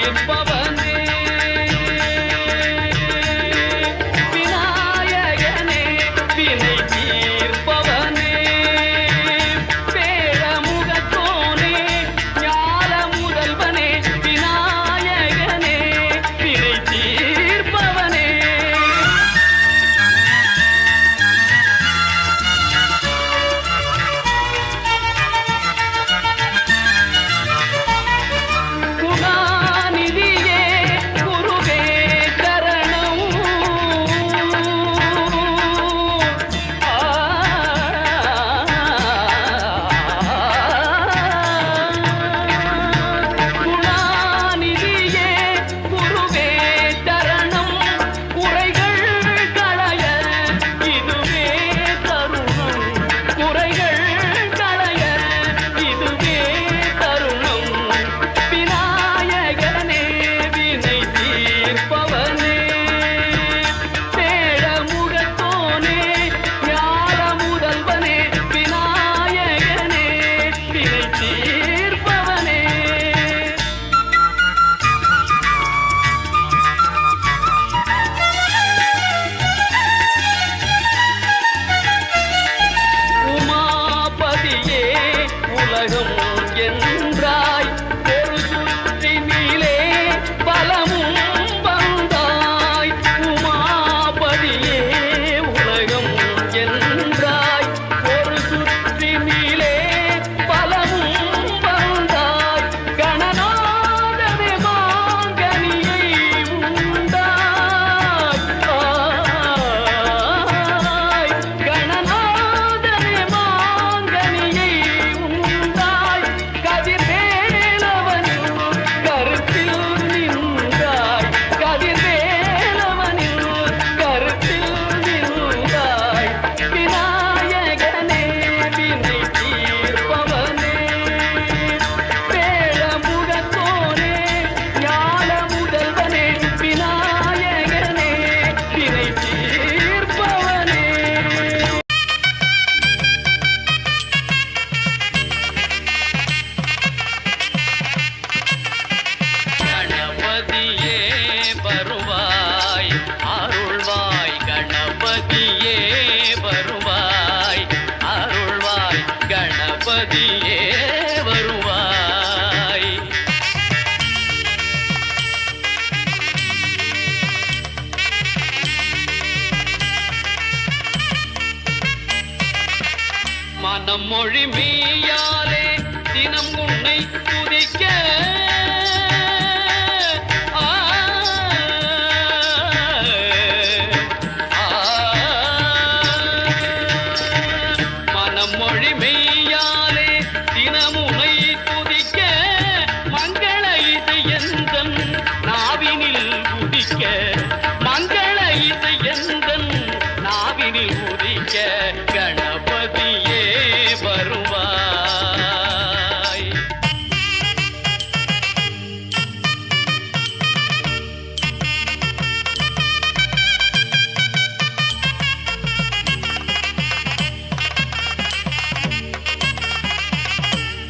என்பவர்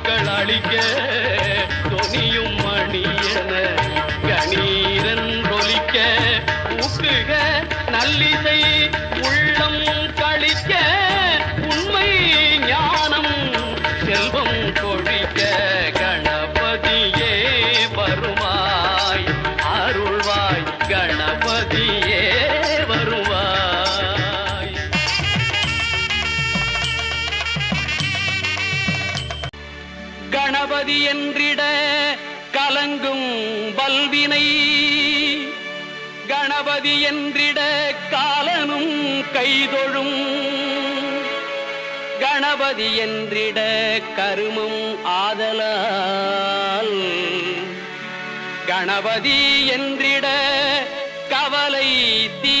வாழ்த்துக்கள் அளிக்க கணபதி என்றிட காலனும் கைதொழும். கணபதி என்றிட கருமம் ஆதலால். கணபதி என்றிட கவலை தீ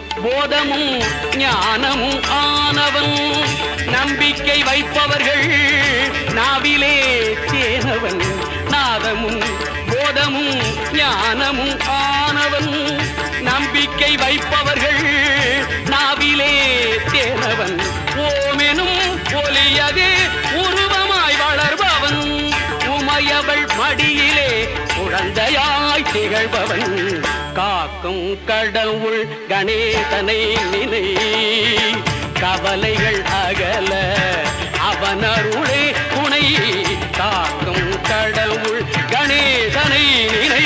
போதமும் ஞானமும் ஆனவன். நம்பிக்கை வைப்பவர்கள் நாவிலே தேனவன் நாதமும் போதமும் ஞானமும் ஆனவன். நம்பிக்கை வைப்பவர்கள் நாவிலே தேனவன் ஓமெனும் ஒலியது உருவமாய் வளர்பவன். உமையவள் மடியிலே குழந்தையாய் திகழ்பவன். காக்கும் கடவுள் கணேசனை நிலை கவலைகள் அகல அவனருளே அருளே துணை. காக்கும் கடவுள் கணேசனை நிலை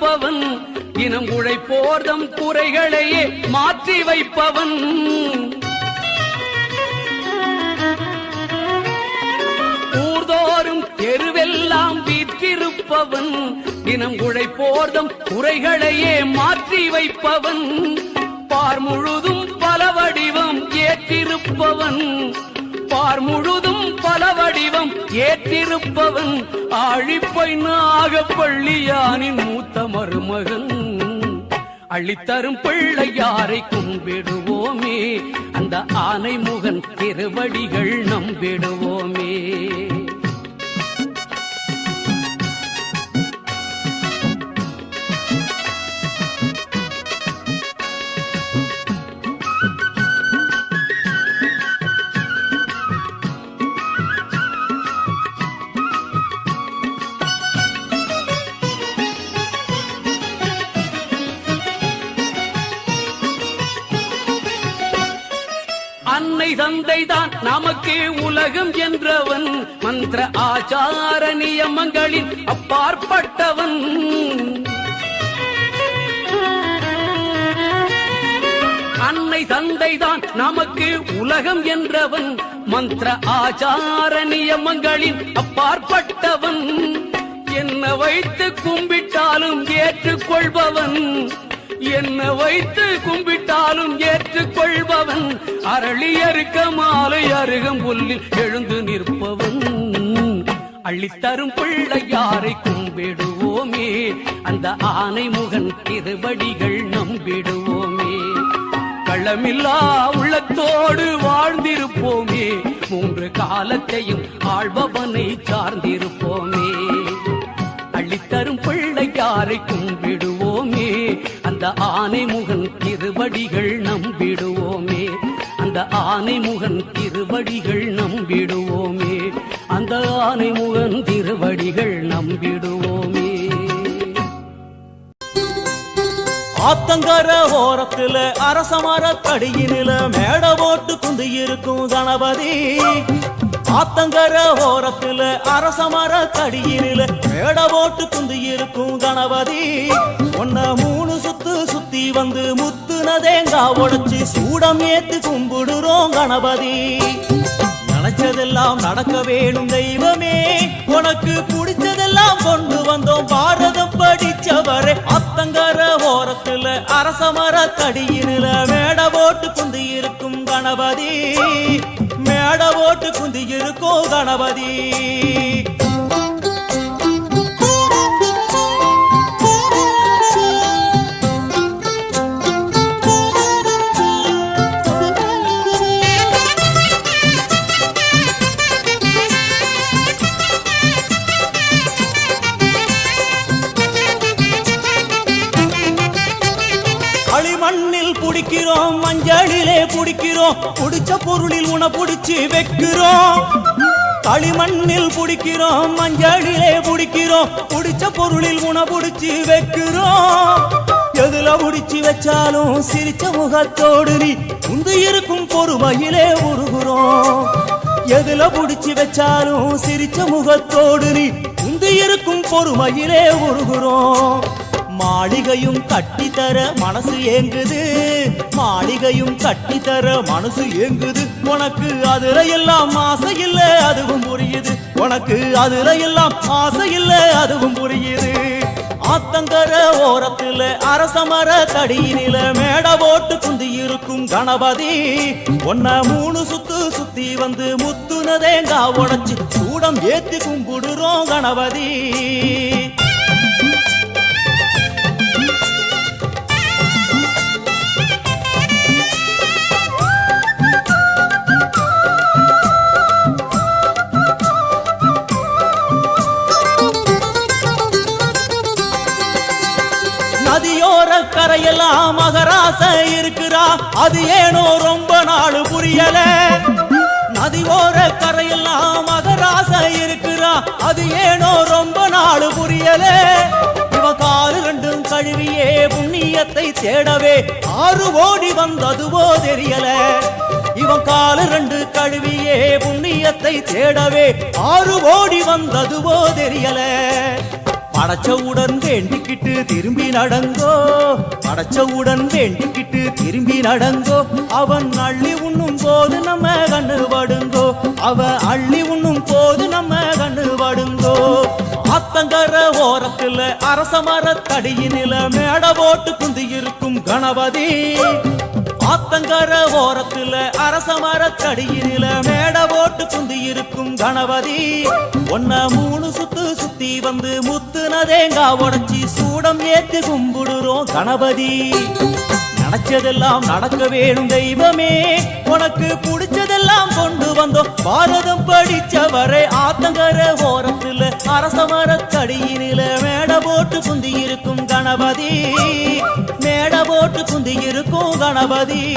வைப்பவன் இனம் உழைப்போர்தம் குறைகளையே மாற்றி வைப்பவன். ஊர்தோறும் தெருவெல்லாம் வீற்றிருப்பவன் இனம் உழைப்போர்தம் குறைகளையே மாற்றி வைப்பவன். பார் முழுதும் பல வடிவம் ஏற்றிருப்பவன். பார் முழுதும் பல வடிவம் ஏற்றிருப்பவன் ஆழிப்பை நாகப்பள்ளியானின் மூத்த மருமகன். அள்ளித்தரும் பிள்ளையாரை கும்பிடுவோமே அந்த ஆனை முகன் திருவடிகள் நம்பிடுவோமே. தந்தை தான் நமக்கு உலகம் என்றவன். மந்திர ஆச்சார நியமங்களின் அப்பாற்பட்டவன். அன்னை தந்தை தான் நமக்கு உலகம் என்றவன். மந்திர ஆச்சார நியமங்களின் அப்பாற்பட்டவன். என்ன வைத்து கும்பிட்டாலும் ஏற்றுக்கொள்பவன். என்ன வைத்து கும்பிட்டாலும் ஏற்றுக்கொள்பவன் அரளியறுக்க மாலை அருகம் புல்லில் எழுந்து நிற்பவன். அள்ளித்தரும் பிள்ளையாரை கும்பிடுவோமே அந்த ஆனை முகன் திருவடிகள் நம்பிடுவோமே. களமில்லா உள்ளத்தோடு வாழ்ந்திருப்போமே மூன்று காலத்தையும் ஆழ்பவனை சார்ந்திருப்போமே. அள்ளித்தரும் பிள்ளையாரை கும்பிடுவோமே அந்த ஆனை முகன் திருவடிகள் நம்பிடுவோமே. அந்த ஆனை முகன் திருவடிகள் நம்பிடுவோமே. அந்த ஆனை முகன் திருவடிகள் நம்பிடுவோமே. ஆத்தங்கர ஓரத்துல அரசமர தடியினில மேட போட்டு குந்து இருக்கும் கணபதி. ஆத்தங்கர ஓரத்துல அரசமர தடியினில மேட போட்டு குந்து இருக்கும் கணபதி. ஒன்ன மூணு சுத்த சுத்தி வந்து முத்துன தேங்காய் உடைச்சு சூடம் ஏத்து கும்பிடுறோம் கணபதி. நினைச்சதெல்லாம் நடக்க வேணும் தெய்வமே. உனக்கு பிடிச்சதெல்லாம் கொண்டு வந்தோம் பாரதம் படிச்சவரே. அத்தங்கர ஓரத்துல அரசமர தடியில மேட போட்டு குந்தி இருக்கும் கணபதி. மேட போட்டு குந்தி இருக்கும் கணபதி. மஞ்சளிலே புடிக்கிறோம் பொருளில் உன புடிச்சு வைக்கிறோம் களிமண்ணில் புடிக்கிறோம் மஞ்சளிலே புடிக்கிறோம் புடிச்ச பொருளில் உன புடிச்சு வைக்கிறோம். எதுல புடிச்சு வச்சாலும் சிரிச்ச முகத்தோடு நீ உந்து இருக்கும் பொறுமையிலே உருகுறோம். எதுல புடிச்சு வச்சாலும் சிரிச்ச முகத்தோடு நீ உந்து இருக்கும் பொறுமையிலே உருகுறோம். மாளிகையும் கட்டித்தர மனசு ஏங்குது. மாளிகையும் கட்டித்தர மனசு ஏங்குது. உனக்கு அதுல எல்லாம் ஆசை இல்ல அதுவும் புரியுது. உனக்கு அதுல எல்லாம் ஆசை இல்ல அதுவும் புரியுது. ஆத்தங்கர ஓரத்துல அரசமர தடியினில மேட போட்டு குந்தி இருக்கும் கணபதி. ஒன்ன மூணு சுத்து சுத்தி வந்து முத்துன தேங்காய் உடைச்சு கூடம் ஏத்தி கும்பிடுறோம் கணபதி. கரையெல்லாம் மகராச இருக்கிறா. அது ஏனோ ரொம்ப நாள் புரியல. நதியோர கரையெல்லாம் மகராச இருக்கிறா. அது ஏனோ ரொம்ப நாள் புரியல. இவ காலு ரெண்டும் கழுவியே புண்ணியத்தை தேடவே ஆறு ஓடி வந்ததுவோ தெரியல. இவன் காலு ரெண்டு கழுவியே புண்ணியத்தை தேடவே ஆறு ஓடி வந்ததுவோ தெரியல. படைச்சவுடன் வேண்டிக்கிட்டு திரும்பி நடங்கோ. படைச்சவுடன் வேண்டிக்கிட்டு திரும்பி நடங்கோ. அவன் அள்ளி உண்ணும் போது நம்ம கண்ணு படுங்கோ. அவ அள்ளி உண்ணும் போது நம்ம கண்ணு படுங்கோ. ஆத்தங்கர ஓரத்துல அரச மரத்தடியினில மேட போட்டு குந்தி இருக்கும் கணபதி. ஆத்தங்கர ஓரத்துல அரச மரத்தடியில மேட போட்டு குந்தி இருக்கும் கணபதி. ஒன்ன மூணு சுத்து சுத்தி வந்து முத்து தேங்கா உடைச்சி சூடம் ஏத்து கும்பிடுறோம் கணபதி. நினைச்சதெல்லாம் நடக்க வேணும் தெய்வமே. உனக்கு பிடிச்சதெல்லாம் கொண்டு வந்தோம். பாரதம் படிச்சவரை ஆத்தங்கர ஓரத்துல அரச மரத்தடியினில மேட போட்டு குந்தி இருக்கும் கணபதி. மேட போட்டு குந்தி இருக்கும் கணபதி.